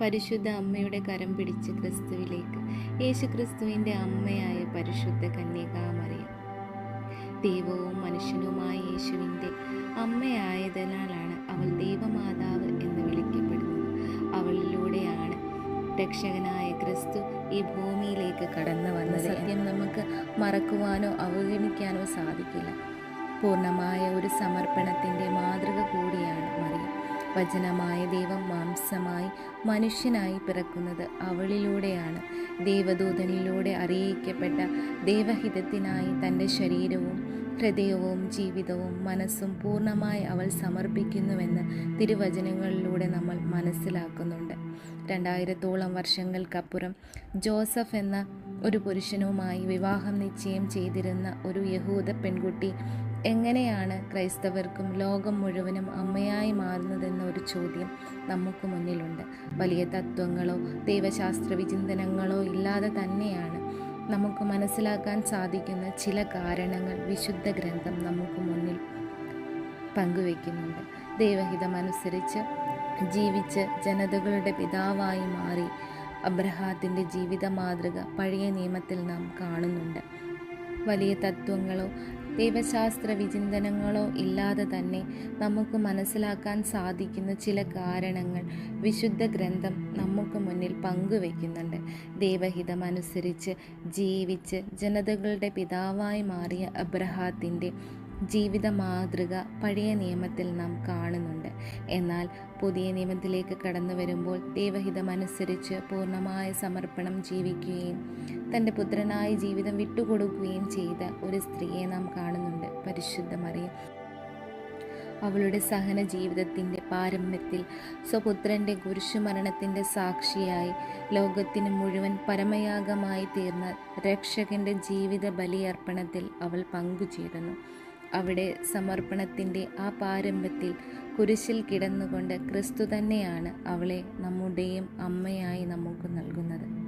പരിശുദ്ധ അമ്മയുടെ കരം പിടിച്ച് ക്രിസ്തുവിലേക്ക്. യേശു ക്രിസ്തുവിന്റെ അമ്മയായ പരിശുദ്ധ കന്യകാമറിയം. ദൈവവും മനുഷ്യനുമായ യേശുവിന്റെ അമ്മയായതിനാലാണ് അവൾ ദൈവമാതാവ് എന്ന് വിളിക്കപ്പെടുന്നത്. അവളിലൂടെയാണ് രക്ഷകനായ ക്രിസ്തു ഈ ഭൂമിയിലേക്ക് കടന്നു വന്നത് സത്യം നമുക്ക് മറക്കുവാനോ അവഗണിക്കാനോ സാധിക്കില്ല. പൂർണമായ ഒരു സമർപ്പണത്തിന്റെ മാതൃക കൂടിയാണ് മറിയ. വചനമായ ദൈവം മാംസമായി മനുഷ്യനായി പിറക്കുന്നത് അവളിലൂടെയാണ്. ദേവദൂതനിലൂടെ അറിയിക്കപ്പെട്ട ദേവഹിതത്തിനായി തന്റെ ശരീരവും ഹൃദയവും ജീവിതവും മനസ്സും പൂർണമായി അവൾ സമർപ്പിക്കുന്നുവെന്ന് തിരുവചനങ്ങളിലൂടെ നമ്മൾ മനസ്സിലാക്കുന്നുണ്ട്. രണ്ടായിരത്തോളം വർഷങ്ങൾക്കപ്പുറം ജോസഫ് എന്ന ഒരു പുരുഷനുമായി വിവാഹം നിശ്ചയം ചെയ്തിരുന്ന ഒരു യഹൂദ പെൺകുട്ടി എങ്ങനെയാണ് ക്രൈസ്തവർക്കും ലോകം മുഴുവനും അമ്മയായി മാറുന്നതെന്ന ഒരു ചോദ്യം നമുക്ക് മുന്നിലുണ്ട്. വലിയ തത്വങ്ങളോ ദൈവശാസ്ത്ര വിചിന്തനങ്ങളോ ഇല്ലാതെ തന്നെയാണ് നമുക്ക് മനസ്സിലാക്കാൻ സാധിക്കുന്ന ചില കാരണങ്ങൾ വിശുദ്ധ ഗ്രന്ഥം നമുക്ക് മുന്നിൽ പങ്കുവെക്കുന്നുണ്ട്. ദൈവഹിതമനുസരിച്ച് ജീവിച്ച് ജനതകളുടെ പിതാവായി മാറി അബ്രഹാത്തിന്റെ ജീവിത മാതൃക പഴയ നിയമത്തിൽ നാം കാണുന്നുണ്ട്. വലിയ തത്വങ്ങളോ ദൈവശാസ്ത്ര വിചിന്തനങ്ങളോ ഇല്ലാതെ തന്നെ നമുക്ക് മനസ്സിലാക്കാൻ സാധിക്കുന്ന ചില കാരണങ്ങൾ വിശുദ്ധ ഗ്രന്ഥം നമുക്ക് മുന്നിൽ പങ്കുവെക്കുന്നുണ്ട്. ദൈവഹിതമനുസരിച്ച് ജീവിച്ച് ജനതകളുടെ പിതാവായി മാറിയ അബ്രഹാത്തിന്റെ ജീവിത മാതൃക പഴയ നിയമത്തിൽ നാം കാണുന്നുണ്ട്. എന്നാൽ പുതിയ നിയമത്തിലേക്ക് കടന്നു വരുമ്പോൾ ദൈവഹിതമനുസരിച്ച് പൂർണമായ സമർപ്പണം ജീവിക്കുകയും തന്റെ പുത്രനായ ജീവിതം വിട്ടുകൊടുക്കുകയും ചെയ്ത ഒരു സ്ത്രീയെ നാം കാണുന്നുണ്ട്. പരിശുദ്ധ മറിയം. അവളുടെ സഹന ജീവിതത്തിന്റെ പാരമ്യത്തിൽ സ്വപുത്രന്റെ കുരിശുമരണത്തിന്റെ സാക്ഷിയായി ലോകത്തിന് മുഴുവൻ പരമയാഗമായി തീർന്ന രക്ഷകന്റെ ജീവിത ബലിയർപ്പണത്തിൽ അവൾ പങ്കുചേരുന്നു. അവിടെ സമർപ്പണത്തിന്റെ ആ പാരമ്പത്തിൽ കുരിശിൽ കിടന്നുകൊണ്ട് ക്രിസ്തു തന്നെയാണ് അവളെ നമ്മുടെയും അമ്മയായി നമുക്ക് നൽകുന്നത്.